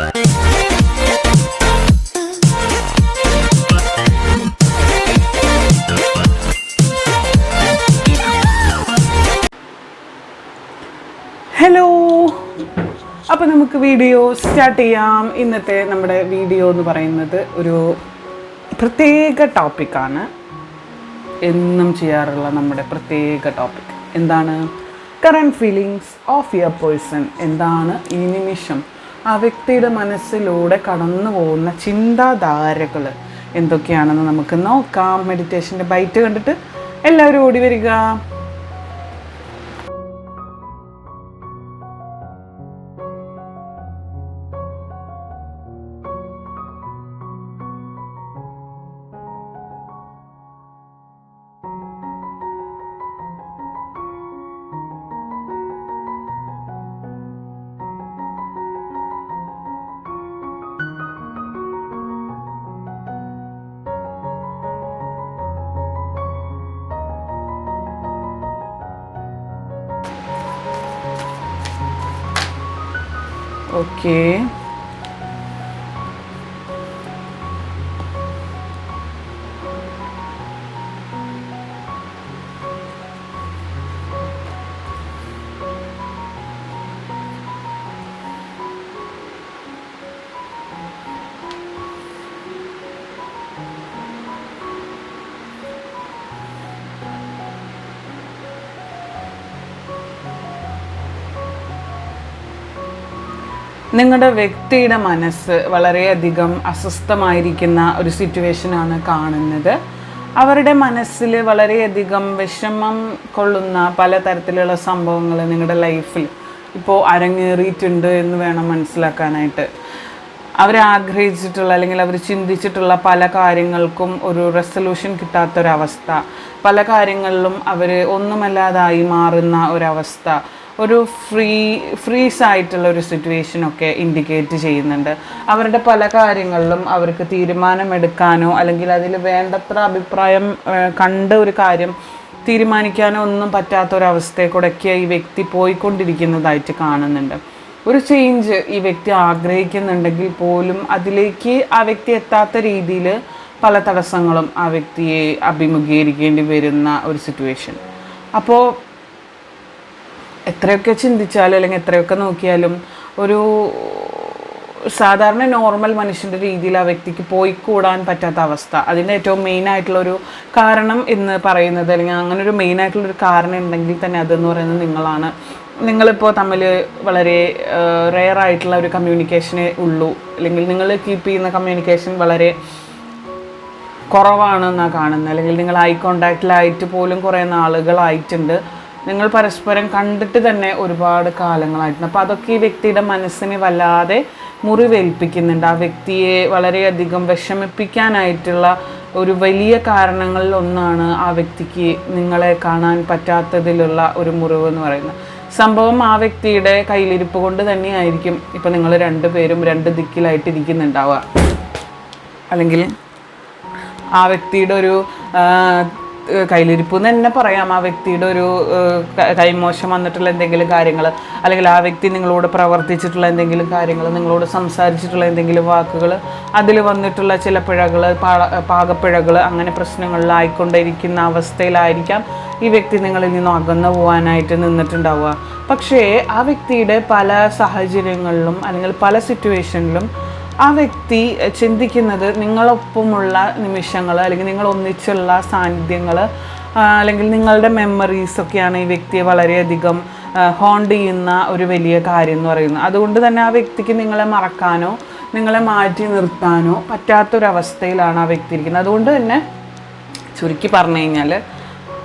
Hello അപ്പോൾ നമുക്ക് video start ചെയ്യാം. ഇന്നത്തെ നമ്മുടെ വീഡിയോ എന്ന് പറയുന്നത് ഒരു പ്രത്യേക ടോപ്പിക്കാണ് എന്നും ചെയ്യാറുള്ള നമ്മുടെ പ്രത്യേക ടോപ്പിക് എന്താണ്? Current feelings of your person എന്താണ് ഈ നിമിഷം? ആ വ്യക്തിയുടെ മനസ്സിലൂടെ കടന്നു പോകുന്ന ചിന്താധാരകൾ എന്തൊക്കെയാണെന്ന് നമുക്ക് നോക്കാം. മെഡിറ്റേഷന്റെ ബൈറ്റ് കണ്ടിട്ട് എല്ലാവരും ഓടി വരിക. ഓക്കേ നിങ്ങളുടെ വ്യക്തിയുടെ മനസ്സ് വളരെയധികം അസ്വസ്ഥമായിരിക്കുന്ന ഒരു സിറ്റുവേഷനാണ് കാണുന്നത്. അവരുടെ മനസ്സിൽ വളരെയധികം വിഷമം കൊള്ളുന്ന പലതരത്തിലുള്ള സംഭവങ്ങൾ നിങ്ങളുടെ ലൈഫിൽ ഇപ്പോൾ അരങ്ങേറിയിട്ടുണ്ട് എന്ന് വേണം മനസ്സിലാക്കാനായിട്ട്. അവരാഗ്രഹിച്ചിട്ടുള്ള അല്ലെങ്കിൽ അവർ ചിന്തിച്ചിട്ടുള്ള പല കാര്യങ്ങൾക്കും ഒരു റെസൊല്യൂഷൻ കിട്ടാത്തൊരവസ്ഥ. പല കാര്യങ്ങളിലും അവർ ഒന്നുമല്ലാതായി മാറുന്ന ഒരവസ്ഥ. ഒരു ഫ്രീ ഫ്രീസ് ആയിട്ടുള്ള ഒരു സിറ്റുവേഷനൊക്കെ ഇൻഡിക്കേറ്റ് ചെയ്യുന്നുണ്ട്. അവരുടെ പല കാര്യങ്ങളിലും അവർക്ക് തീരുമാനമെടുക്കാനോ അല്ലെങ്കിൽ അതിൽ വേണ്ടത്ര അഭിപ്രായം കണ്ട ഒരു കാര്യം തീരുമാനിക്കാനോ ഒന്നും പറ്റാത്ത ഒരവസ്ഥയെ കൂടെയൊക്കെ ഈ വ്യക്തി പോയിക്കൊണ്ടിരിക്കുന്നതായിട്ട് കാണുന്നുണ്ട്. ഒരു ചേഞ്ച് ഈ വ്യക്തി ആഗ്രഹിക്കുന്നുണ്ടെങ്കിൽ പോലും അതിലേക്ക് ആ വ്യക്തി എത്താത്ത രീതിയിൽ പല തടസ്സങ്ങളും ആ വ്യക്തിയെ അഭിമുഖീകരിക്കേണ്ടി വരുന്ന ഒരു സിറ്റുവേഷൻ അപ്പോൾ എത്രയൊക്കെ ചിന്തിച്ചാലും അല്ലെങ്കിൽ എത്രയൊക്കെ നോക്കിയാലും ഒരു സാധാരണ നോർമൽ മനുഷ്യന്റെ രീതിയിൽ ആ വ്യക്തിക്ക് പോയി കൂടാൻ പറ്റാത്ത അവസ്ഥ. അതിന്റെ ഏറ്റവും മെയിൻ ആയിട്ടുള്ളൊരു കാരണം എന്ന് പറയുന്നത് അല്ലെങ്കിൽ അങ്ങനെ ഒരു മെയിൻ ആയിട്ടുള്ളൊരു കാരണം ഉണ്ടെങ്കിൽ തന്നെ അതെന്ന് പറയുന്നത് നിങ്ങളാണ്. നിങ്ങളിപ്പോൾ തമ്മിൽ വളരെ റെയർ ആയിട്ടുള്ള ഒരു കമ്മ്യൂണിക്കേഷനേ ഉള്ളൂ. അല്ലെങ്കിൽ നിങ്ങൾ കീപ്പ് ചെയ്യുന്ന കമ്മ്യൂണിക്കേഷൻ വളരെ കുറവാണെന്നാണ് കാണുന്നത്. അല്ലെങ്കിൽ നിങ്ങൾ ഐ കോണ്ടാക്റ്റിലായിട്ട് പോലും കുറേ നാളുകളായിട്ടുണ്ട്. നിങ്ങൾ പരസ്പരം കണ്ടിട്ട് തന്നെ ഒരുപാട് കാലങ്ങളായിട്ടുണ്ട്. അപ്പോൾ അതൊക്കെ ഈ വ്യക്തിയുടെ മനസ്സിനെ വല്ലാതെ മുറിവേൽപ്പിക്കുന്നുണ്ട്. ആ വ്യക്തിയെ വളരെയധികം വിഷമിപ്പിക്കാനായിട്ടുള്ള ഒരു വലിയ കാരണങ്ങളിൽ ഒന്നാണ് ആ വ്യക്തിക്ക് നിങ്ങളെ കാണാൻ പറ്റാത്തതിലുള്ള ഒരു മുറിവ് എന്ന് പറയുന്നത്. സംഭവം ആ വ്യക്തിയുടെ കയ്യിലിരിപ്പ് കൊണ്ട് തന്നെയായിരിക്കും ഇപ്പം നിങ്ങൾ രണ്ടുപേരും രണ്ട് ദിക്കിലായിട്ട് ഇരിക്കുന്നുണ്ടാവുക. അല്ലെങ്കിൽ ആ വ്യക്തിയുടെ ഒരു കയ്യിലിരിപ്പ് എന്ന് തന്നെ പറയാം. ആ വ്യക്തിയുടെ ഒരു കൈമോശം വന്നിട്ടുള്ള എന്തെങ്കിലും കാര്യങ്ങൾ അല്ലെങ്കിൽ ആ വ്യക്തി നിങ്ങളോട് പ്രവർത്തിച്ചിട്ടുള്ള എന്തെങ്കിലും കാര്യങ്ങൾ നിങ്ങളോട് സംസാരിച്ചിട്ടുള്ള എന്തെങ്കിലും വാക്കുകൾ അതിൽ വന്നിട്ടുള്ള ചില പിഴകൾ പാകപ്പിഴകൾ അങ്ങനെ പ്രശ്നങ്ങളിലായിക്കൊണ്ടിരിക്കുന്ന അവസ്ഥയിലായിരിക്കാം ഈ വ്യക്തി നിങ്ങളിൽ നിന്നും അകന്നു പോകാനായിട്ട് നിന്നിട്ടുണ്ടാവുക. പക്ഷേ ആ വ്യക്തിയുടെ പല സാഹചര്യങ്ങളിലും അല്ലെങ്കിൽ പല സിറ്റുവേഷനിലും ആ വ്യക്തി ചിന്തിക്കുന്നത് നിങ്ങളൊപ്പമുള്ള നിമിഷങ്ങൾ അല്ലെങ്കിൽ നിങ്ങൾ ഒന്നിച്ചുള്ള സാന്നിധ്യങ്ങൾ അല്ലെങ്കിൽ നിങ്ങളുടെ മെമ്മറീസ് ഒക്കെയാണ് ഈ വ്യക്തിയെ വളരെയധികം ഹോണ്ട് ചെയ്യുന്ന ഒരു വലിയ കാര്യം എന്ന് പറയുന്നത്. അതുകൊണ്ട് തന്നെ ആ വ്യക്തിക്ക് നിങ്ങളെ മറക്കാനോ നിങ്ങളെ മാറ്റി നിർത്താനോ പറ്റാത്തൊരവസ്ഥയിലാണ് ആ വ്യക്തി ഇരിക്കുന്നത്. അതുകൊണ്ട് തന്നെ ചുരുക്കി പറഞ്ഞു കഴിഞ്ഞാൽ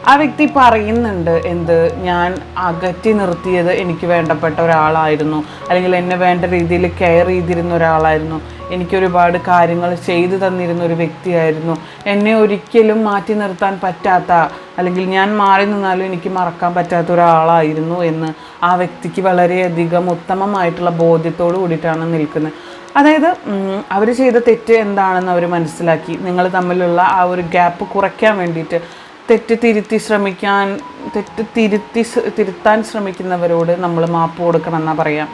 ആ വ്യക്തി പറയുന്നുണ്ട് എന്ത് ഞാൻ അകറ്റി നിർത്തിയത് എനിക്ക് വേണ്ടപ്പെട്ട ഒരാളായിരുന്നു. അല്ലെങ്കിൽ എന്നെ വേണ്ട രീതിയിൽ കെയർ ചെയ്തിരുന്ന ഒരാളായിരുന്നു. എനിക്ക് ഒരുപാട് കാര്യങ്ങൾ ചെയ്തു തന്നിരുന്ന ഒരു വ്യക്തിയായിരുന്നു. എന്നെ ഒരിക്കലും മാറ്റി നിർത്താൻ പറ്റാത്ത അല്ലെങ്കിൽ ഞാൻ മാറി നിന്നാലും എനിക്ക് മറക്കാൻ പറ്റാത്ത ഒരാളായിരുന്നു എന്ന് ആ വ്യക്തിക്ക് വളരെയധികം ഉത്തമമായിട്ടുള്ള ബോധ്യത്തോട് കൂടിയിട്ടാണ് നിൽക്കുന്നത്. അതായത് അവർ ചെയ്ത തെറ്റ് എന്താണെന്ന് അവർ മനസ്സിലാക്കി. നിങ്ങൾ തമ്മിലുള്ള ആ ഒരു ഗ്യാപ്പ് കുറയ്ക്കാൻ വേണ്ടിയിട്ട് തെറ്റ് തിരുത്തി ശ്രമിക്കാൻ തെറ്റ് തിരുത്തി തിരുത്താൻ ശ്രമിക്കുന്നവരോട് നമ്മൾ മാപ്പ് കൊടുക്കണം എന്നാ പറയാം.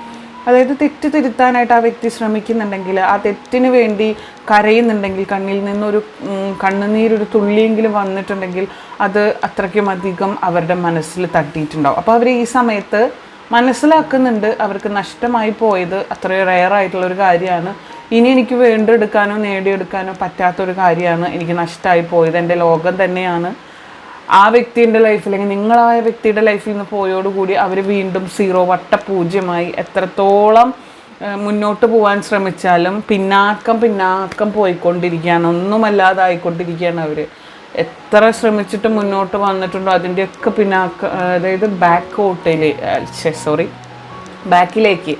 അതായത് തെറ്റ് തിരുത്താനായിട്ട് ആ വ്യക്തി ശ്രമിക്കുന്നുണ്ടെങ്കിൽ ആ തെറ്റിന് വേണ്ടി കരയുന്നുണ്ടെങ്കിൽ കണ്ണിൽ നിന്നൊരു കണ്ണുനീരൊരു തുള്ളിയെങ്കിലും വന്നിട്ടുണ്ടെങ്കിൽ അത് അത്രയ്ക്കും അധികം അവരുടെ മനസ്സിൽ തട്ടിയിട്ടുണ്ടാവും. അപ്പോൾ അവർ ഈ സമയത്ത് മനസ്സിലാക്കുന്നുണ്ട് അവർക്ക് നഷ്ടമായി പോയത് അത്രയും റെയർ ആയിട്ടുള്ള ഒരു കാര്യമാണ്. ഇനി എനിക്ക് വീണ്ടെടുക്കാനോ നേടിയെടുക്കാനോ പറ്റാത്തൊരു കാര്യമാണ് എനിക്ക് നഷ്ടമായി പോയത്. എന്റെ ലോകം തന്നെയാണ്. ആ വ്യക്തിന്റെ ലൈഫിൽ അല്ലെങ്കിൽ നിങ്ങളായ വ്യക്തിയുടെ ലൈഫിൽ നിന്ന് പോയോടുകൂടി അവർ വീണ്ടും സീറോ വട്ട പൂജ്യമായി എത്രത്തോളം മുന്നോട്ട് പോകാൻ ശ്രമിച്ചാലും പിന്നാക്കം പിന്നാക്കം പോയിക്കൊണ്ടിരിക്കുകയാണ്. ഒന്നുമല്ലാതായിക്കൊണ്ടിരിക്കുകയാണ് അവർ എത്ര ശ്രമിച്ചിട്ട് മുന്നോട്ട് വന്നിട്ടുണ്ടോ അതിന്റെയൊക്കെ പിന്നാക്ക അതായത് ബാക്ക് ഔട്ടിൽ സോറി ബാക്കിലേക്ക്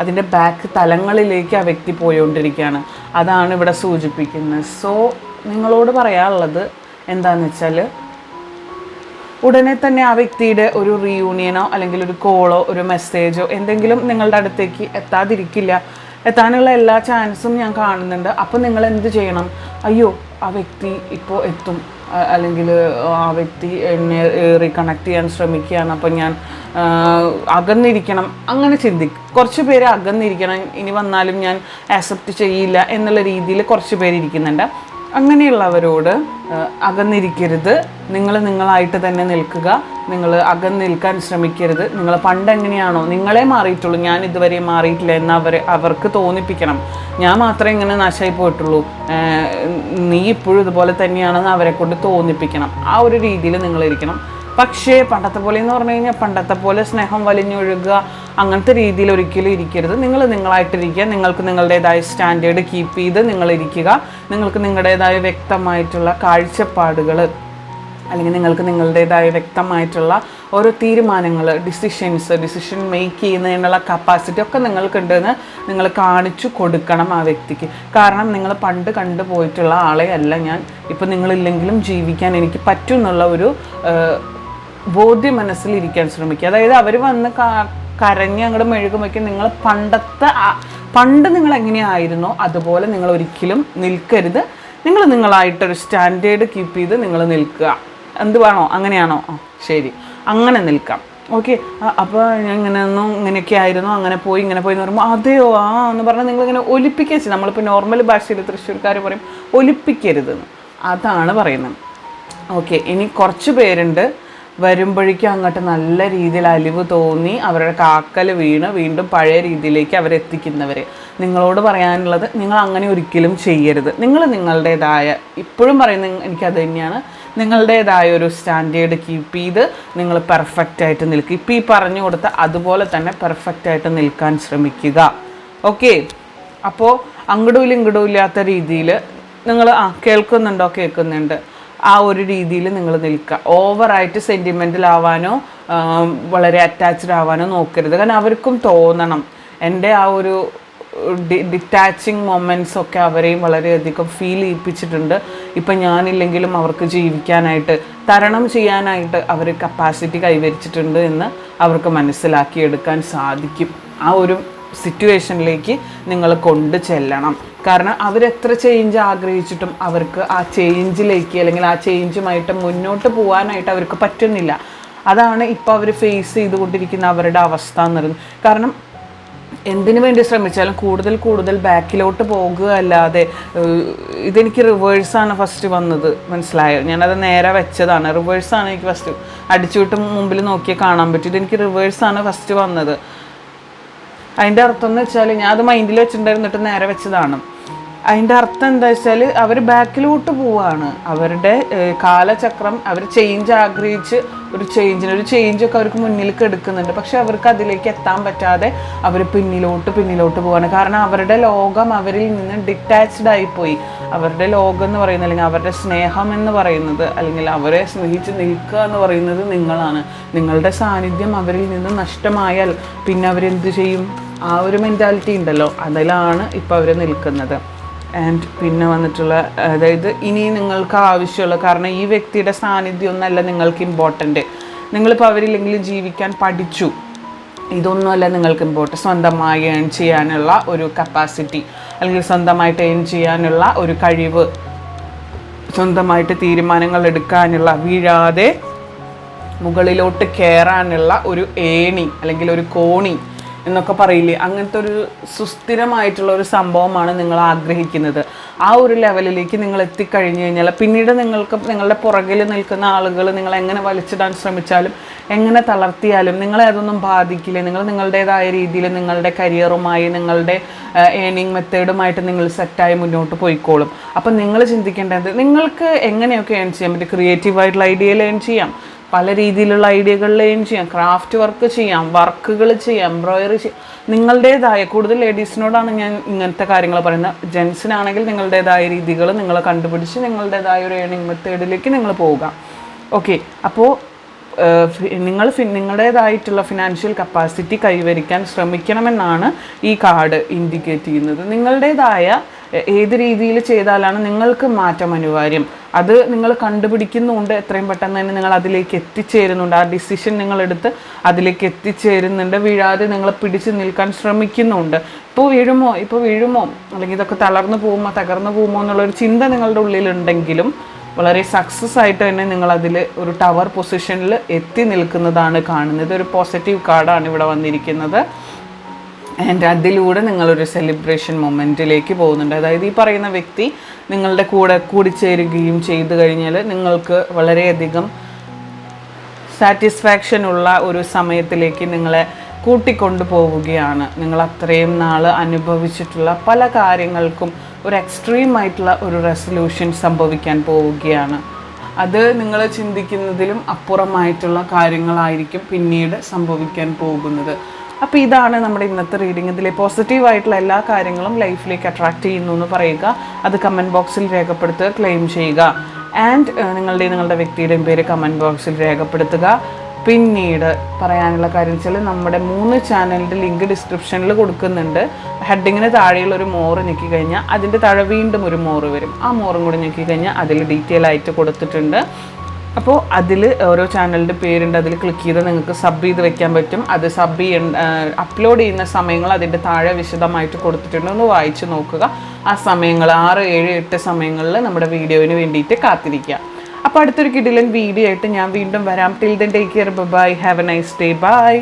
അതിന്റെ ബാക്ക് തലങ്ങളിലേക്ക് ആ വ്യക്തി പോയോണ്ടിരിക്കുകയാണ്. അതാണ് ഇവിടെ സൂചിപ്പിക്കുന്നത്. സോ നിങ്ങളോട് പറയാനുള്ളത് എന്താണെന്ന് വെച്ചാൽ ഉടനെ തന്നെ ആ വ്യക്തിയുടെ ഒരു റീയൂണിയനോ അല്ലെങ്കിൽ ഒരു കോളോ ഒരു മെസ്സേജോ എന്തെങ്കിലും നിങ്ങളുടെ അടുത്തേക്ക് എത്താതിരിക്കില്ല. എത്താനുള്ള എല്ലാ ചാൻസും ഞാൻ കാണുന്നുണ്ട്. അപ്പോൾ നിങ്ങൾ എന്ത് ചെയ്യണം? അയ്യോ ആ വ്യക്തി ഇപ്പോൾ എത്തും. അല്ലെങ്കിൽ ആ വ്യക്തി എന്നെ റീകണക്ട് ചെയ്യാൻ ശ്രമിക്കുകയാണ്. അപ്പോൾ ഞാൻ അകന്നിരിക്കണം. അങ്ങനെ ചിന്തിക്കും കുറച്ച് പേര് അകന്നിരിക്കണം. ഇനി വന്നാലും ഞാൻ ആക്സെപ്റ്റ് ചെയ്യില്ല എന്നുള്ള രീതിയിൽ കുറച്ച് പേര് ഇരിക്കുന്നുണ്ട്. അങ്ങനെയുള്ളവരോട് അകന്നിരിക്കരുത്. നിങ്ങൾ നിങ്ങളായിട്ട് തന്നെ നിൽക്കുക. നിങ്ങൾ അകന്നിൽക്കാൻ ശ്രമിക്കരുത്. നിങ്ങൾ പണ്ട് എങ്ങനെയാണോ നിങ്ങളെ മാറിയിട്ടുള്ളൂ. ഞാൻ ഇതുവരെ മാറിയിട്ടില്ല എന്ന് അവരെ അവർക്ക് തോന്നിപ്പിക്കണം. ഞാൻ മാത്രമേ ഇങ്ങനെ നാശമായി പോയിട്ടുള്ളൂ. നീ ഇപ്പോഴും ഇതുപോലെ തന്നെയാണെന്ന് അവരെ കൊണ്ട് തോന്നിപ്പിക്കണം. ആ ഒരു രീതിയിൽ നിങ്ങൾ ഇരിക്കണം പക്ഷേ പണ്ടത്തെ പോലെ എന്ന് പറഞ്ഞു കഴിഞ്ഞാൽ പണ്ടത്തെ പോലെ സ്നേഹം വലിഞ്ഞൊഴുകുക അങ്ങനത്തെ രീതിയിൽ ഒരിക്കലും ഇരിക്കരുത്. നിങ്ങൾ നിങ്ങളായിട്ടിരിക്കുക. നിങ്ങൾക്ക് നിങ്ങളുടേതായ സ്റ്റാൻഡേർഡ് കീപ്പ് ചെയ്ത് നിങ്ങൾ ഇരിക്കുക. നിങ്ങൾക്ക് നിങ്ങളുടേതായ വ്യക്തമായിട്ടുള്ള കാഴ്ചപ്പാടുകൾ അല്ലെങ്കിൽ നിങ്ങൾക്ക് നിങ്ങളുടേതായ വ്യക്തമായിട്ടുള്ള ഓരോ തീരുമാനങ്ങൾ ഡിസിഷൻസ് ഡിസിഷൻ മേക്ക് ചെയ്യുന്നതിനുള്ള കപ്പാസിറ്റി ഒക്കെ നിങ്ങൾക്കുണ്ടെന്ന് നിങ്ങൾ കാണിച്ചു കൊടുക്കണം ആ വ്യക്തിക്ക്. കാരണം നിങ്ങൾ പണ്ട് കണ്ടുപോയിട്ടുള്ള ആളെ അല്ല ഞാൻ. ഇപ്പം നിങ്ങളില്ലെങ്കിലും ജീവിക്കാൻ എനിക്ക് പറ്റും എന്നുള്ള ഒരു ബോധ്യം മനസ്സിലിരിക്കാൻ ശ്രമിക്കുക. അതായത് അവർ വന്ന് കരഞ്ഞ് അങ്ങോട്ട് മെഴുകുമ്പോഴേക്കും നിങ്ങൾ പണ്ടത്തെ പണ്ട് നിങ്ങൾ എങ്ങനെയായിരുന്നോ അതുപോലെ നിങ്ങൾ ഒരിക്കലും നിൽക്കരുത്. നിങ്ങൾ നിങ്ങളായിട്ടൊരു സ്റ്റാൻഡേർഡ് കീപ്പ് ചെയ്ത് നിങ്ങൾ നിൽക്കുക. എന്ത് വേണോ അങ്ങനെയാണോ ശരി. അങ്ങനെ നിൽക്കാം. ഓക്കെ. അപ്പോൾ ഞാൻ ഇങ്ങനെ ഒന്നും ഇങ്ങനെയൊക്കെ ആയിരുന്നു അങ്ങനെ പോയി ഇങ്ങനെ പോയി എന്ന് പറയുമ്പോൾ അതെയോ? ആ എന്ന് പറഞ്ഞാൽ നിങ്ങളിങ്ങനെ ഒലിപ്പിക്കുക ചെയ്യും. നമ്മളിപ്പോൾ നോർമൽ ഭാഷയിൽ തൃശ്ശൂർക്കാർ പറയും ഒലിപ്പിക്കരുതെന്ന്. അതാണ് പറയുന്നത്. ഓക്കെ. ഇനി കുറച്ച് പേരുണ്ട്. വരുമ്പോഴേക്കും അങ്ങോട്ട് നല്ല രീതിയിൽ അലിവ് തോന്നി അവരുടെ കാക്കൽ വീണ് വീണ്ടും പഴയ രീതിയിലേക്ക് അവരെത്തിക്കുന്നവർ നിങ്ങളോട് പറയാനുള്ളത് നിങ്ങൾ അങ്ങനെ ഒരിക്കലും ചെയ്യരുത്. നിങ്ങൾ നിങ്ങളുടേതായ ഇപ്പോഴും പറയുന്ന എനിക്കത് തന്നെയാണ് നിങ്ങളുടേതായ ഒരു സ്റ്റാൻഡേർഡ് കീപ്പ് ചെയ്ത് നിങ്ങൾ പെർഫെക്റ്റ് ആയിട്ട് നിൽക്കുക ഇപ്പോൾ ഈ പറഞ്ഞു കൊടുത്ത അതുപോലെ തന്നെ പെർഫെക്റ്റ് ആയിട്ട് നിൽക്കാൻ ശ്രമിക്കുക. ഓക്കെ അപ്പോൾ അങ്ങടും ഇല്ലാത്ത രീതിയിൽ നിങ്ങൾ ആ കേൾക്കുന്നുണ്ടോ? കേൾക്കുന്നുണ്ട്. ആ ഒരു രീതിയിൽ നിങ്ങൾ നിൽക്കുക. ഓവറായിട്ട് സെന്റിമെന്റൽ ആവാനോ വളരെ അറ്റാച്ച്ഡ് ആവാനോ നോക്കരുത്. കാരണം അവർക്കും തോന്നണം. എന്റെ ആ ഒരു ഡിറ്റാച്ചിങ് മൊമെന്റ്സ് ഒക്കെ അവരെയും വളരെയധികം ഫീൽ ചെയ്യിപ്പിച്ചിട്ടുണ്ട്. ഇപ്പം ഞാനില്ലെങ്കിലും അവർക്ക് ജീവിക്കാനായിട്ട് തരണം ചെയ്യാനായിട്ട് അവർ കപ്പാസിറ്റി കൈവരിച്ചിട്ടുണ്ട് എന്ന് അവർക്ക് മനസ്സിലാക്കിയെടുക്കാൻ സാധിക്കും. ആ ഒരു സിറ്റുവേഷനിലേക്ക് നിങ്ങൾ കൊണ്ടു ചെല്ലണം. കാരണം അവരെത്ര ചേഞ്ച് ആഗ്രഹിച്ചിട്ടും അവർക്ക് ആ ചേഞ്ചിലേക്ക് അല്ലെങ്കിൽ ആ ചേഞ്ചുമായിട്ട് മുന്നോട്ട് പോകാനായിട്ട് അവർക്ക് പറ്റുന്നില്ല. അതാണ് ഇപ്പോൾ അവർ ഫേസ് ചെയ്തുകൊണ്ടിരിക്കുന്ന അവരുടെ അവസ്ഥ എന്ന് പറയുന്നത് കാരണം എന്തിനു വേണ്ടി ശ്രമിച്ചാലും കൂടുതൽ കൂടുതൽ ബാക്കിലോട്ട് പോകുക അല്ലാതെ ഇതെനിക്ക് റിവേഴ്സാണ് ഫസ്റ്റ് വന്നത്. മനസ്സിലായോ? ഞാനത് നേരെ വെച്ചതാണ്. റിവേഴ്സാണ് എനിക്ക് ഫസ്റ്റ് അടിച്ചുവിട്ട് മുമ്പിൽ നോക്കിയാൽ കാണാൻ പറ്റും. ഇതെനിക്ക് റിവേഴ്സാണ് ഫസ്റ്റ് വന്നത്. അതിന്റെ അർത്ഥം എന്ന് വെച്ചാൽ ഞാൻ അത് മൈൻഡിൽ വെച്ചിട്ടുണ്ടായിരുന്നിട്ട് നേരെ വെച്ചതാണ്. അതിന്റെ അർത്ഥം എന്താ വെച്ചാൽ അവർ ബാക്കിലോട്ട് പോവാണ്. അവരുടെ കാലചക്രം അവർ ചേഞ്ച് ആഗ്രഹിച്ച് ഒരു ചേഞ്ചിന് ഒരു ചേഞ്ചൊക്കെ അവർക്ക് മുന്നിലേക്ക് എടുക്കുന്നുണ്ട് പക്ഷെ അവർക്ക് അതിലേക്ക് എത്താൻ പറ്റാതെ അവർ പിന്നിലോട്ട് പിന്നിലോട്ട് പോവാണ്. കാരണം അവരുടെ ലോകം അവരിൽ നിന്ന് ഡിറ്റാച്ച്ഡ് ആയിപ്പോയി. അവരുടെ ലോകം എന്ന് പറയുന്നത് അല്ലെങ്കിൽ അവരുടെ സ്നേഹം എന്ന് പറയുന്നത് അല്ലെങ്കിൽ അവരെ സ്നേഹിച്ച് നിൽക്കുക എന്ന് പറയുന്നത് നിങ്ങളാണ്. നിങ്ങളുടെ സാന്നിധ്യം അവരിൽ നിന്ന് നഷ്ടമായാൽ പിന്നെ അവരെന്ത് ചെയ്യും? ആ ഒരു മെന്റാലിറ്റി ഉണ്ടല്ലോ. അതിലാണ് ഇപ്പോൾ അവർ നിൽക്കുന്നത്. ആൻഡ് പിന്നെ വന്നിട്ടുള്ള അതായത് ഇനി നിങ്ങൾക്ക് ആവശ്യമുള്ള കാരണം ഈ വ്യക്തിയുടെ സാന്നിധ്യം ഒന്നല്ല നിങ്ങൾക്ക് ഇമ്പോർട്ടന്റ് നിങ്ങളിപ്പോൾ അവരില്ലെങ്കിലും ജീവിക്കാൻ പഠിച്ചു. ഇതൊന്നുമല്ല നിങ്ങൾക്ക് ഇമ്പോർട്ടന്റ് സ്വന്തമായി ഏൺ ചെയ്യാനുള്ള ഒരു കപ്പാസിറ്റി അല്ലെങ്കിൽ സ്വന്തമായിട്ട് ഏൺ ചെയ്യാനുള്ള ഒരു കഴിവ് സ്വന്തമായിട്ട് തീരുമാനങ്ങൾ എടുക്കാനുള്ള വീഴാതെ മുകളിലോട്ട് കയറാനുള്ള ഒരു ഏണി അല്ലെങ്കിൽ ഒരു കോണി എന്നൊക്കെ പറയില്ലേ? അങ്ങനത്തെ ഒരു സുസ്ഥിരമായിട്ടുള്ള ഒരു സംഭവമാണ് നിങ്ങൾ ആഗ്രഹിക്കുന്നത്. ആ ഒരു ലെവലിലേക്ക് നിങ്ങൾ എത്തിക്കഴിഞ്ഞു കഴിഞ്ഞാൽ പിന്നീട് നിങ്ങൾക്ക് നിങ്ങളുടെ പുറകിൽ നിൽക്കുന്ന ആളുകൾ നിങ്ങൾ എങ്ങനെ വലിച്ചിടാൻ ശ്രമിച്ചാലും എങ്ങനെ തളർത്തിയാലും നിങ്ങളെ അതൊന്നും ബാധിക്കില്ല. നിങ്ങൾ നിങ്ങളുടേതായ രീതിയിൽ നിങ്ങളുടെ കരിയറുമായി നിങ്ങളുടെ ഏണിങ് മെത്തേഡുമായിട്ട് നിങ്ങൾ സെറ്റായി മുന്നോട്ട് പോയിക്കോളും. അപ്പം നിങ്ങൾ ചിന്തിക്കേണ്ടത് നിങ്ങൾക്ക് എങ്ങനെയൊക്കെ ഏൺ ചെയ്യാൻ പറ്റും? ക്രിയേറ്റീവായിട്ടുള്ള ഐഡിയയിൽ ഏൺ ചെയ്യാം. പല രീതിയിലുള്ള ഐഡിയകളിൽ ഏൺ ചെയ്യാം. ക്രാഫ്റ്റ് വർക്ക് ചെയ്യാം വർക്കുകൾ ചെയ്യാം എംബ്രോയിഡറി ചെയ്യാം. നിങ്ങളുടേതായ കൂടുതൽ ലേഡീസിനോടാണ് ഞാൻ ഇങ്ങനത്തെ കാര്യങ്ങൾ പറയുന്നത്. ജെൻസിനാണെങ്കിൽ നിങ്ങളുടേതായ രീതികൾ നിങ്ങൾ കണ്ടുപിടിച്ച് നിങ്ങളുടേതായ ഒരു ഏണിംഗ് മെത്തേഡിലേക്ക് നിങ്ങൾ പോവുക. ഓക്കെ അപ്പോൾ നിങ്ങൾ നിങ്ങളുടേതായിട്ടുള്ള ഫിനാൻഷ്യൽ കപ്പാസിറ്റി കൈവരിക്കാൻ ശ്രമിക്കണമെന്നാണ് ഈ കാർഡ് ഇൻഡിക്കേറ്റ് ചെയ്യുന്നത്. നിങ്ങളുടേതായ ഏത് രീതിയിൽ ചെയ്താലാണ് നിങ്ങൾക്ക് മാറ്റം അനിവാര്യം? അത് നിങ്ങൾ കണ്ടുപിടിക്കുന്നുണ്ട്. എത്രയും പെട്ടെന്ന് തന്നെ നിങ്ങൾ അതിലേക്ക് എത്തിച്ചേരുന്നുണ്ട്. ആ ഡിസിഷൻ നിങ്ങളെടുത്ത് അതിലേക്ക് എത്തിച്ചേരുന്നുണ്ട്. വീഴാതെ നിങ്ങൾ പിടിച്ചു നിൽക്കാൻ ശ്രമിക്കുന്നുണ്ട്. ഇപ്പോൾ വീഴുമോ? ഇപ്പോൾ വീഴുമോ? അല്ലെങ്കിൽ ഇതൊക്കെ തളർന്നു പോകുമോ? തകർന്നു പോകുമോ എന്നുള്ളൊരു ചിന്ത നിങ്ങളുടെ ഉള്ളിലുണ്ടെങ്കിലും വളരെ സക്സസ് ആയിട്ട് തന്നെ നിങ്ങൾ അതിൽ ഒരു ടവർ പൊസിഷനിൽ എത്തി നിൽക്കുന്നതാണ് കാണുന്നത്. ഒരു പോസിറ്റീവ് കാർഡാണ് ഇവിടെ വന്നിരിക്കുന്നത്. ആൻഡ് അതിലൂടെ നിങ്ങളൊരു സെലിബ്രേഷൻ മൊമെന്റിലേക്ക് പോകുന്നുണ്ട്. അതായത് ഈ പറയുന്ന വ്യക്തി നിങ്ങളുടെ കൂടെ കൂടിച്ചേരുകയും ചെയ്തു കഴിഞ്ഞാൽ നിങ്ങൾക്ക് വളരെയധികം സാറ്റിസ്ഫാക്ഷൻ ഉള്ള ഒരു സമയത്തിലേക്ക് നിങ്ങളെ കൂട്ടിക്കൊണ്ടു പോവുകയാണ്. നിങ്ങൾ അത്രയും നാൾ അനുഭവിച്ചിട്ടുള്ള പല കാര്യങ്ങൾക്കും ഒരു എക്സ്ട്രീം ആയിട്ടുള്ള ഒരു റെസൊല്യൂഷൻ സംഭവിക്കാൻ പോവുകയാണ്. അത് നിങ്ങൾ ചിന്തിക്കുന്നതിലും അപ്പുറമായിട്ടുള്ള കാര്യങ്ങളായിരിക്കും പിന്നീട് സംഭവിക്കാൻ പോകുന്നത്. അപ്പോൾ ഇതാണ് നമ്മുടെ ഇന്നത്തെ റീഡിംഗ് ഇതിലെ പോസിറ്റീവായിട്ടുള്ള എല്ലാ കാര്യങ്ങളും ലൈഫിലേക്ക് അട്രാക്റ്റ് ചെയ്യുന്നു എന്ന് പറയുക. അത് കമന്റ് ബോക്സിൽ രേഖപ്പെടുത്തുക ക്ലെയിം ചെയ്യുക. ആൻഡ് നിങ്ങളുടെ നിങ്ങളുടെ വ്യക്തിയുടെയും പേര് കമന്റ് ബോക്സിൽ രേഖപ്പെടുത്തുക. പിന്നീട് പറയാനുള്ള കാര്യം വെച്ചാൽ നമ്മുടെ മൂന്ന് ചാനലിന്റെ ലിങ്ക് ഡിസ്ക്രിപ്ഷനിൽ കൊടുക്കുന്നുണ്ട്. ഹെഡിങ്ങിന് താഴെയുള്ള ഒരു മോറ് ഞെക്കി കഴിഞ്ഞാൽ അതിന്റെ താഴെ വീണ്ടും ഒരു മോറ് വരും. ആ മോറും കൂടി ഞെക്കി കഴിഞ്ഞാൽ അതിൽ ഡീറ്റെയിൽ ആയിട്ട് കൊടുത്തിട്ടുണ്ട്. അപ്പോൾ അതിൽ ഓരോ ചാനലിന്റെ പേരുണ്ട് അതിൽ ക്ലിക്ക് ചെയ്ത് നിങ്ങൾക്ക് സബ് ചെയ്ത് വെക്കാൻ പറ്റും. അത് സബ് ചെയ്യേണ്ട അപ്ലോഡ് ചെയ്യുന്ന സമയങ്ങൾ അതിന്റെ താഴെ വിശദമായിട്ട് കൊടുത്തിട്ടുണ്ട്. ഒന്ന് വായിച്ച് നോക്കുക. ആ സമയങ്ങൾ ആറ് ഏഴ് എട്ട് സമയങ്ങളിൽ നമ്മുടെ വീഡിയോയിന് വേണ്ടിയിട്ട് കാത്തിരിക്കുക. അപ്പോൾ അടുത്തൊരു കിടിലൻ വീഡിയോ ആയിട്ട് ഞാൻ വീണ്ടും വരാം. Till then take care bye have a nice day bye